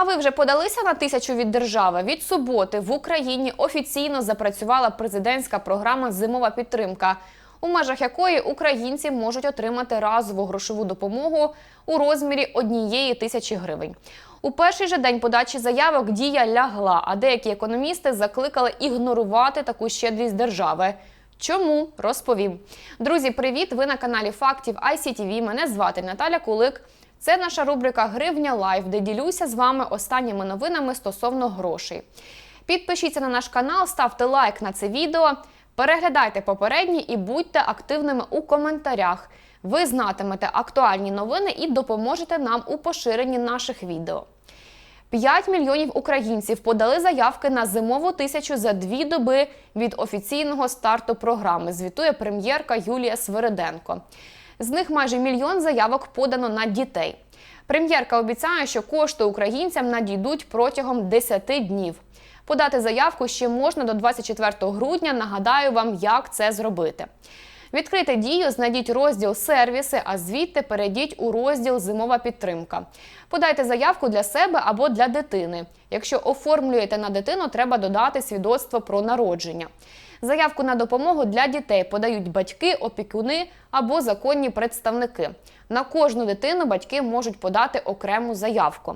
А ви вже подалися на тисячу від держави? Від суботи в Україні офіційно запрацювала президентська програма Зимова підтримка, у межах якої українці можуть отримати разову грошову допомогу у розмірі однієї тисячі гривень. У перший же день подачі заявок дія лягла, а деякі економісти закликали ігнорувати таку щедрість держави. Чому розповім? Друзі, привіт! Ви на каналі Фактів ICTV. Мене звати Наталя Кулик. Це наша рубрика Гривня Лайф, де ділюся з вами останніми новинами стосовно грошей. Підпишіться на наш канал, ставте лайк на це відео, переглядайте попередні і будьте активними у коментарях. Ви знатимете актуальні новини і допоможете нам у поширенні наших відео. 5 мільйонів українців подали заявки на зимову тисячу за дві доби від офіційного старту програми. Звітує прем'єрка Юлія Свириденко. З них майже мільйон заявок подано на дітей. Прем'єрка обіцяє, що кошти українцям надійдуть протягом 10 днів. Подати заявку ще можна до 24 грудня. Нагадаю вам, як це зробити. Відкрити дію, знайдіть розділ сервіси, а звідти перейдіть у розділ Зимова підтримка. Подайте заявку для себе або для дитини. Якщо оформлюєте на дитину, треба додати свідоцтво про народження. Заявку на допомогу для дітей подають батьки, опікуни або законні представники. На кожну дитину батьки можуть подати окрему заявку.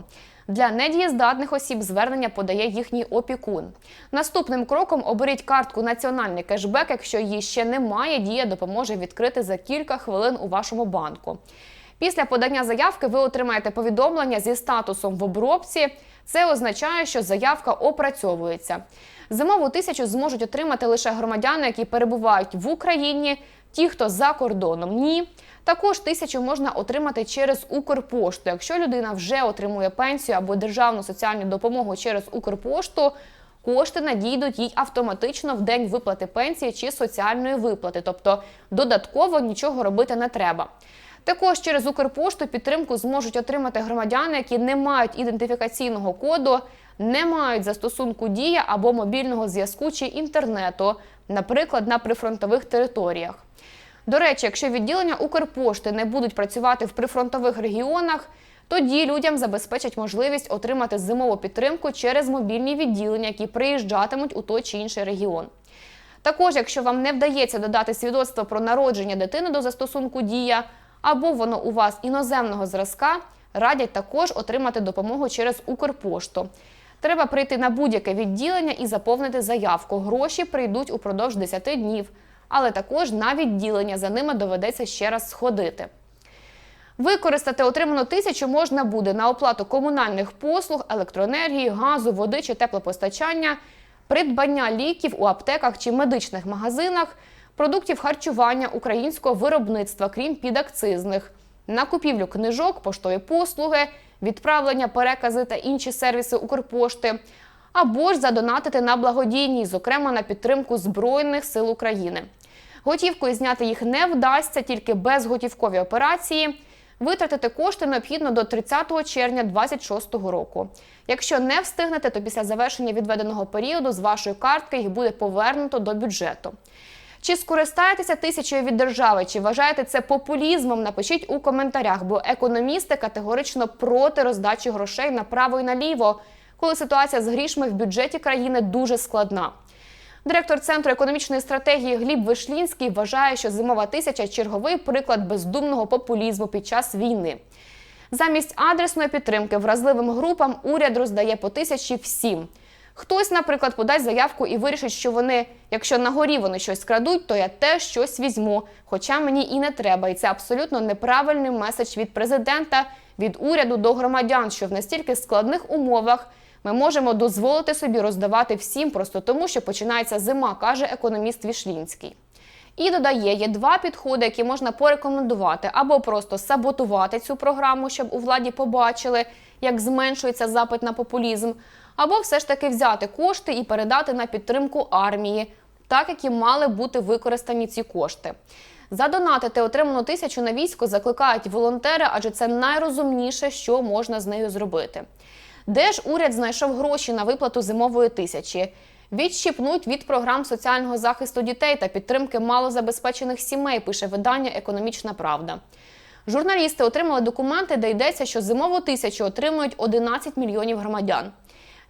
Для недієздатних осіб звернення подає їхній опікун. Наступним кроком оберіть картку Національний кешбек. Якщо її ще немає, дія допоможе відкрити за кілька хвилин у вашому банку. Після подання заявки ви отримаєте повідомлення зі статусом в обробці. Це означає, що заявка опрацьовується. Зимову тисячу зможуть отримати лише громадяни, які перебувають в Україні, ті, хто за кордоном ні. Також тисячу можна отримати через Укрпошту. Якщо людина вже отримує пенсію або державну соціальну допомогу через Укрпошту, кошти надійдуть їй автоматично в день виплати пенсії чи соціальної виплати, тобто додатково нічого робити не треба. Також через Укрпошту підтримку зможуть отримати громадяни, які не мають ідентифікаційного коду, не мають застосунку дія або мобільного зв'язку чи інтернету, наприклад, на прифронтових територіях. До речі, якщо відділення Укрпошти не будуть працювати в прифронтових регіонах, тоді людям забезпечать можливість отримати зимову підтримку через мобільні відділення, які приїжджатимуть у той чи інший регіон. Також, якщо вам не вдається додати свідоцтво про народження дитини до застосунку Дія або воно у вас іноземного зразка, радять також отримати допомогу через Укрпошту. Треба прийти на будь-яке відділення і заповнити заявку. Гроші прийдуть упродовж 10 днів, але також на відділення за ними доведеться ще раз сходити. Використати отриману тисячу можна буде на оплату комунальних послуг, електроенергії, газу, води чи теплопостачання, придбання ліків у аптеках чи медичних магазинах, продуктів харчування українського виробництва, крім підакцизних, на купівлю книжок, поштові послуги, відправлення, перекази та інші сервіси Укрпошти, або ж задонатити на благодійність, зокрема на підтримку Збройних сил України. Готівкою зняти їх не вдасться, тільки безготівкові операції. Витратити кошти необхідно до 30 червня 2026 року. Якщо не встигнете, то після завершення відведеного періоду з вашої картки їх буде повернуто до бюджету. Чи скористаєтеся тисячою від держави? Чи вважаєте це популізмом? Напишіть у коментарях, бо економісти категорично проти роздачі грошей направо і наліво, коли ситуація з грішми в бюджеті країни дуже складна. Директор центру економічної стратегії Гліб Вишлінський вважає, що зимова тисяча черговий приклад бездумного популізму під час війни. Замість адресної підтримки вразливим групам уряд роздає по тисячі всім. Хтось, наприклад, подасть заявку і вирішить, що вони, якщо на горі вони щось крадуть, то я теж щось візьму. Хоча мені і не треба. І це абсолютно неправильний меседж від президента, від уряду до громадян, що в настільки складних умовах ми можемо дозволити собі роздавати всім просто тому, що починається зима, каже економіст Вішлінський. І додає, є два підходи, які можна порекомендувати або просто саботувати цю програму, щоб у владі побачили, як зменшується запит на популізм, або все ж таки взяти кошти і передати на підтримку армії, так як і мали бути використані ці кошти. Задонатити отриману тисячу на військо закликають волонтери, адже це найрозумніше, що можна з нею зробити. Де ж уряд знайшов гроші на виплату зимової тисячі? Відщипнуть від програм соціального захисту дітей та підтримки малозабезпечених сімей, пише видання Економічна Правда. Журналісти отримали документи, де йдеться, що зимову тисячу отримують 11 мільйонів громадян.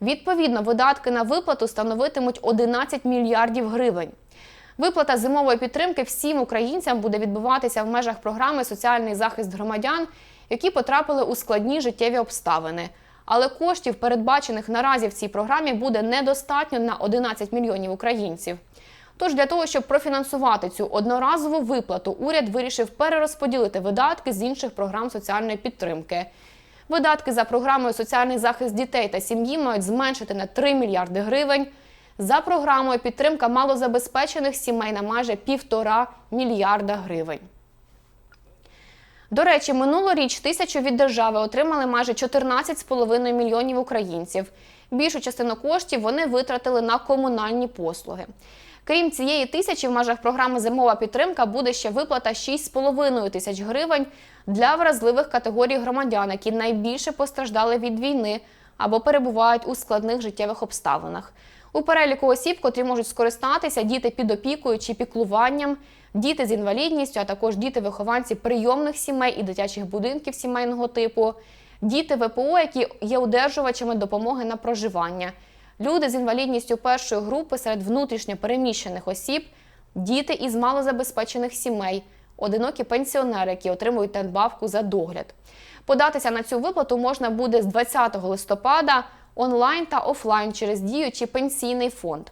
Відповідно, видатки на виплату становитимуть 11 мільярдів гривень. Виплата зимової підтримки всім українцям буде відбуватися в межах програми Соціальний захист громадян, які потрапили у складні життєві обставини. Але коштів, передбачених наразі в цій програмі, буде недостатньо на 11 мільйонів українців. Тож для того, щоб профінансувати цю одноразову виплату, уряд вирішив перерозподілити видатки з інших програм соціальної підтримки. Видатки за програмою Соціальний захист дітей та сім'ї мають зменшити на 3 мільярди гривень. За програмою підтримка малозабезпечених сімей на майже півтора мільярда гривень. До речі, минулоріч тисячу від держави отримали майже 14,5 мільйонів українців. Більшу частину коштів вони витратили на комунальні послуги. Крім цієї тисячі, в межах програми Зимова підтримка буде ще виплата 6,5 тисяч гривень для вразливих категорій громадян, які найбільше постраждали від війни або перебувають у складних життєвих обставинах. У переліку осіб, котрі можуть скористатися діти під опікою чи піклуванням, діти з інвалідністю, а також діти-вихованці прийомних сімей і дитячих будинків сімейного типу, діти ВПО, які є одержувачами допомоги на проживання, люди з інвалідністю першої групи серед внутрішньо переміщених осіб, діти із малозабезпечених сімей, одинокі пенсіонери, які отримують надбавку за догляд. Податися на цю виплату можна буде з 20 листопада онлайн та офлайн через діючий пенсійний фонд.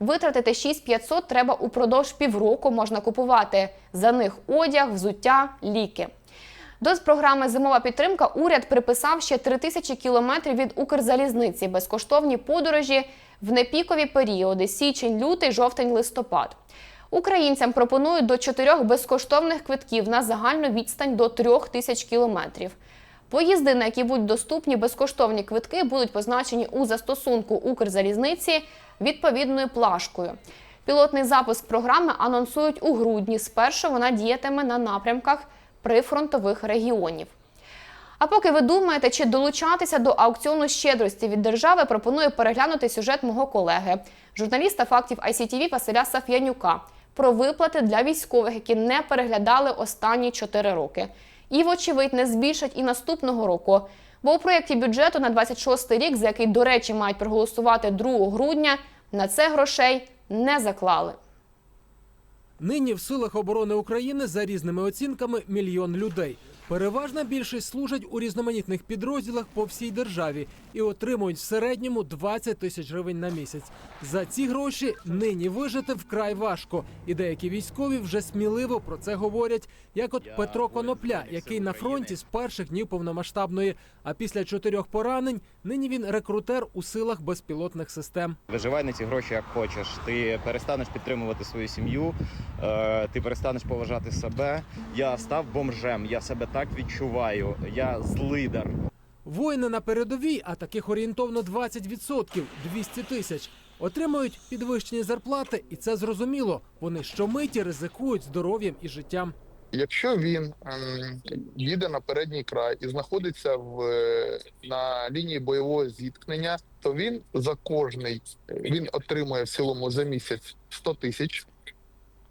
Витратити 6500 треба упродовж півроку. Можна купувати за них одяг, взуття, ліки. До програми Зимова підтримка уряд приписав ще 3000 кілометрів від Укрзалізниці безкоштовні подорожі в непікові періоди січень, лютий, жовтень, листопад. Українцям пропонують до чотирьох безкоштовних квитків на загальну відстань до трьох тисяч кілометрів. Поїзди, на які будуть доступні безкоштовні квитки, будуть позначені у застосунку Укрзалізниці відповідною плашкою. Пілотний запуск програми анонсують у грудні. Спершу вона діятиме на напрямках прифронтових регіонів. А поки ви думаєте, чи долучатися до аукціону щедрості від держави, пропоную переглянути сюжет мого колеги, журналіста фактів ICTV Василя Саф'янюка про виплати для військових, які не переглядали останні 4 роки. І, вочевидь, не збільшать і наступного року. Бо у проєкті бюджету на 26 рік, за який, до речі, мають проголосувати 2 грудня, на це грошей не заклали. Нині в силах оборони України за різними оцінками мільйон людей. Переважна більшість служать у різноманітних підрозділах по всій державі і отримують в середньому 20 тисяч гривень на місяць. За ці гроші нині вижити вкрай важко, і деякі військові вже сміливо про це говорять. Як от Петро Конопля, який на фронті з перших днів повномасштабної, а після чотирьох поранень нині він рекрутер у силах безпілотних систем. Виживай на ці гроші як хочеш. Ти перестанеш підтримувати свою сім'ю, е, ти перестанеш поважати себе. Я став бомжем, я себе так відчуваю. Я злидар. Воїни на передовій, а таких орієнтовно 20%, 200 тисяч, отримують підвищені зарплати, і це зрозуміло. Вони щомиті ризикують здоров'ям і життям. Якщо він ем, їде на передній край і знаходиться в е, на лінії бойового зіткнення, то він за кожний він отримує в цілому за місяць 100 тисяч,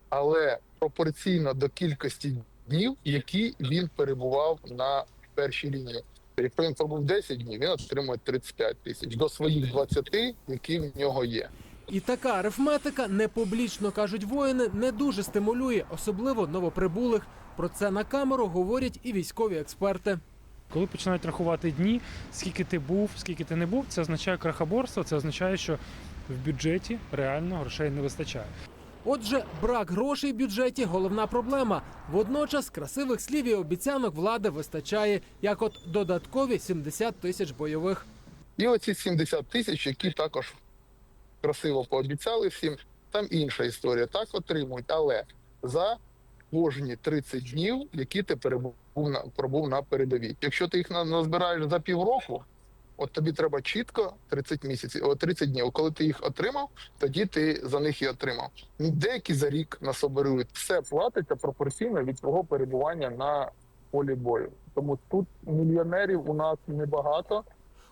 але пропорційно до кількості днів, які він перебував на першій лінії. Якщо він пробув 10 днів, він отримує 35 тисяч до своїх 20, які в нього є. І така арифметика не публічно кажуть воїни, не дуже стимулює, особливо новоприбулих. Про це на камеру говорять і військові експерти. Коли починають рахувати дні, скільки ти був, скільки ти не був, це означає крахоборство, це означає, що в бюджеті реально грошей не вистачає. Отже, брак грошей в бюджеті головна проблема. Водночас красивих слів і обіцянок влади вистачає, як от додаткові 70 тисяч бойових. І оці 70 тисяч, які також красиво пообіцяли всім, там інша історія. Так отримують, але за кожні 30 днів, які ти перебув на пробув на передовій. Якщо ти їх на- назбираєш за півроку, от тобі треба чітко 30 місяців, о, 30 днів. Коли ти їх отримав, тоді ти за них і отримав. Деякі за рік насоберують. Все платиться пропорційно від твого перебування на полі бою. Тому тут мільйонерів у нас небагато.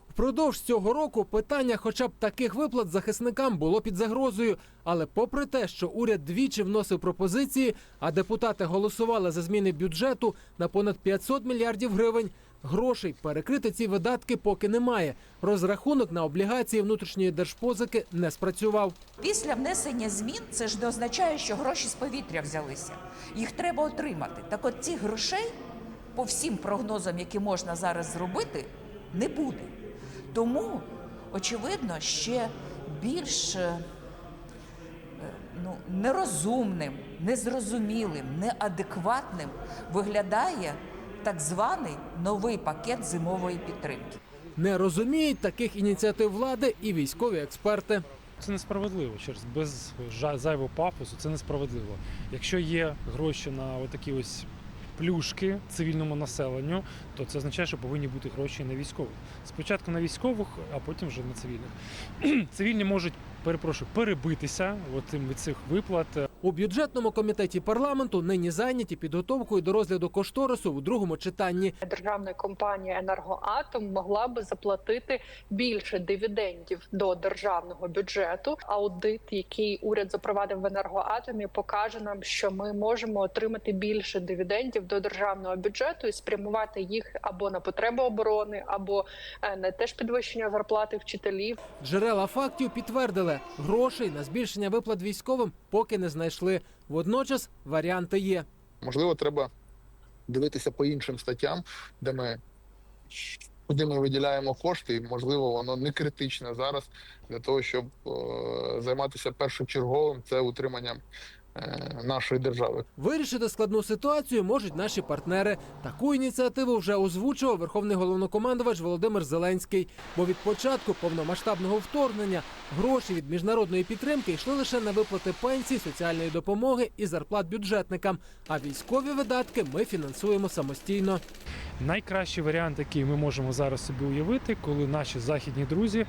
Впродовж цього року питання, хоча б таких виплат захисникам було під загрозою. Але попри те, що уряд двічі вносив пропозиції, а депутати голосували за зміни бюджету на понад 500 мільярдів гривень. Грошей перекрити ці видатки поки немає. Розрахунок на облігації внутрішньої держпозики не спрацював. Після внесення змін це ж не означає, що гроші з повітря взялися. Їх треба отримати. Так от цих грошей, по всім прогнозам, які можна зараз зробити, не буде. Тому, очевидно, ще більш е, ну, нерозумним, незрозумілим, неадекватним виглядає так званий новий пакет зимової підтримки. Не розуміють таких ініціатив влади і військові експерти. Це несправедливо через без зайвого пафосу. Це несправедливо. Якщо є гроші на отакі ось плюшки цивільному населенню, то це означає, що повинні бути гроші на військових. Спочатку на військових, а потім вже на цивільних. Цивільні можуть, перепрошую, перебитися от цим від цих виплат. У бюджетному комітеті парламенту нині зайняті підготовкою до розгляду кошторису у другому читанні. державна компанія Енергоатом могла би заплатити більше дивідендів до державного бюджету. Аудит, який уряд запровадив в енергоатомі, покаже нам, що ми можемо отримати більше дивідендів до державного бюджету і спрямувати їх або на потреби оборони, або е, на теж підвищення зарплати вчителів. Джерела фактів підтвердили, грошей на збільшення виплат військовим поки не знайшли. Водночас варіанти є. Можливо, треба дивитися по іншим статтям, де ми куди ми виділяємо кошти, і можливо, воно не критичне зараз для того, щоб е, займатися першочерговим це утриманням нашої держави. Вирішити складну ситуацію можуть наші партнери. Таку ініціативу вже озвучував верховний головнокомандувач Володимир Зеленський. Бо від початку повномасштабного вторгнення гроші від міжнародної підтримки йшли лише на виплати пенсій, соціальної допомоги і зарплат бюджетникам. А військові видатки ми фінансуємо самостійно. Найкращий варіант, який ми можемо зараз собі уявити, коли наші західні друзі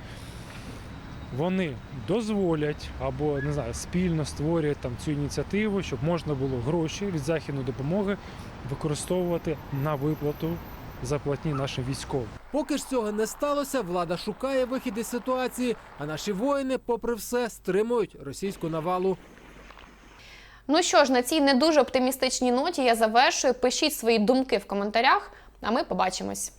вони дозволять або не знаю, спільно створюють там цю ініціативу, щоб можна було гроші від західної допомоги використовувати на виплату зарплатні нашим військовим. Поки ж цього не сталося, влада шукає вихід із ситуації, а наші воїни, попри все, стримують російську навалу. Ну що ж, на цій не дуже оптимістичній ноті я завершую. Пишіть свої думки в коментарях, а ми побачимось.